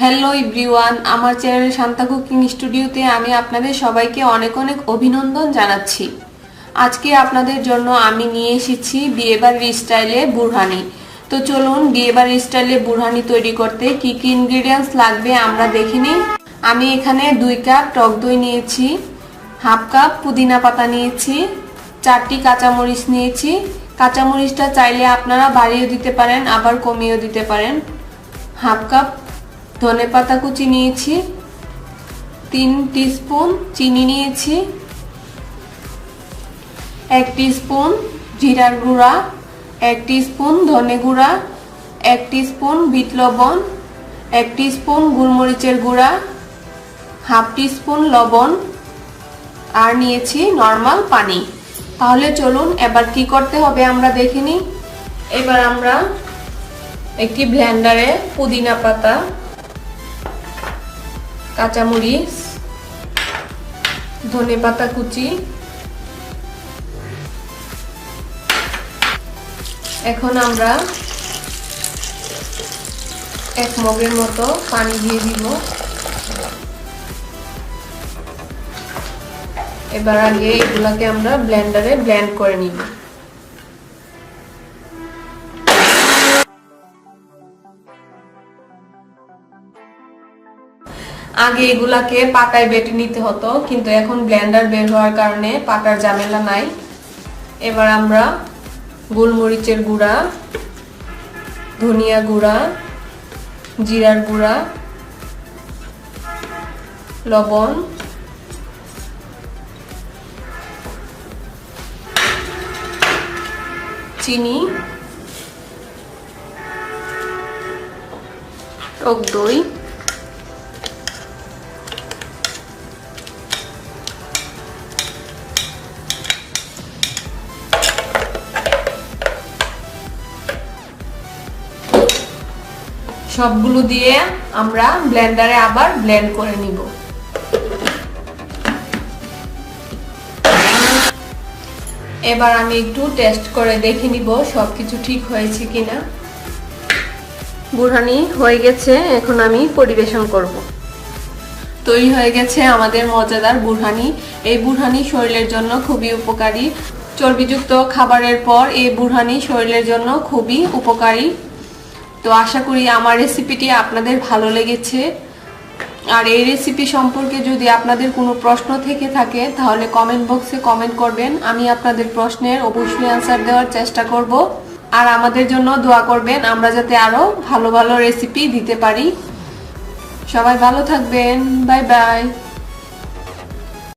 Hello everyone আমার channel Shanta cooking স্টুডিওতে আমি আপনাদের সবাইকে অনেক অনেক অভিনন্দন জানাচ্ছি। আজকে আপনাদের জন্য আমি নিয়ে এসেছি বিয়েবাড়ির স্টাইলে বুরহানি তো চলুন বিয়েবাড়ির স্টাইলে বুরহানি তৈরি করতে কি কি ইনগ্রেডিয়েন্টস লাগবে আমরা দেখে নিই। আমি এখানে দুই কাপ টক দই নিয়েছি, হাফ কাপ পুদিনা পাতা নিয়েছি, চারটি কাঁচামরিচ নিয়েছি। কাঁচামরিচটা চাইলে আপনারা বাড়িয়ে দিতে পারেন, আবার কমিয়েও দিতে পারেন। হাফ কাপ ধনে পাতা কুচি নিয়েছি, তিন টিস্পুন চিনি নিয়েছি, এক টিস্পুন জিরার গুঁড়া, এক টিস্পুন ধনে গুঁড়া, এক টিস্পুন বিট লবণ, এক টিস্পুন গোলমরিচের গুঁড়া, হাফ টিস্পুন লবণ, আর নিয়েছি নর্মাল পানি। তাহলে চলুন এবার কি করতে হবে আমরা দেখে নিই এবার আমরা একটি ব্লেন্ডারে পুদিনা পাতা কাঁচামরিচ, ধনে পাতা কুচি, এখন আমরা এক মগের মতো পানি দিয়ে দিব। এবার আগে এগুলাকে আমরা ব্লেন্ডারে ব্লেন্ড করে নিব। আগে এগুলাকে পাকায় বেটে নিতে হতো, কিন্তু এখন ব্লেন্ডার বের হওয়ার কারণে পাকার ঝামেলা নাই। এবার আমরা গোলমরিচের গুঁড়া, ধনিয়া গুঁড়া, জিরার গুঁড়া, লবণ, চিনি, টক দই সবগুলো দিয়ে আমরা ব্লেন্ডারে আবার ব্লেন্ড করে নিব। এবার আমি একটু টেস্ট করে দেখে নিব সব কিছু ঠিক হয়েছে কিনা। বুড়ানি, হয়ে গেছে, এখন আমি পরিবেশন করব। তৈরি হয়ে গেছে আমাদের মজাদার বুড়হানি এই বুড়হানি শরীরের জন্য খুবই উপকারী। চর্বিযুক্ত খাবারের পর এই বুড়হানি শরীরের জন্য খুবই উপকারী। তো আশা করি আমার রেসিপিটি আপনাদের ভালো লেগেছে। আর এই রেসিপি সম্পর্কে যদি আপনাদের কোনো প্রশ্ন থেকে থাকে, তাহলে কমেন্ট বক্সে কমেন্ট করবেন। আমি আপনাদের প্রশ্নের অবশ্যই অ্যান্সার দেওয়ার চেষ্টা করব। আর আমাদের জন্য দোয়া করবেন, আমরা যাতে আরও ভালো ভালো রেসিপি দিতে পারি। সবাই ভালো থাকবেন। Bye bye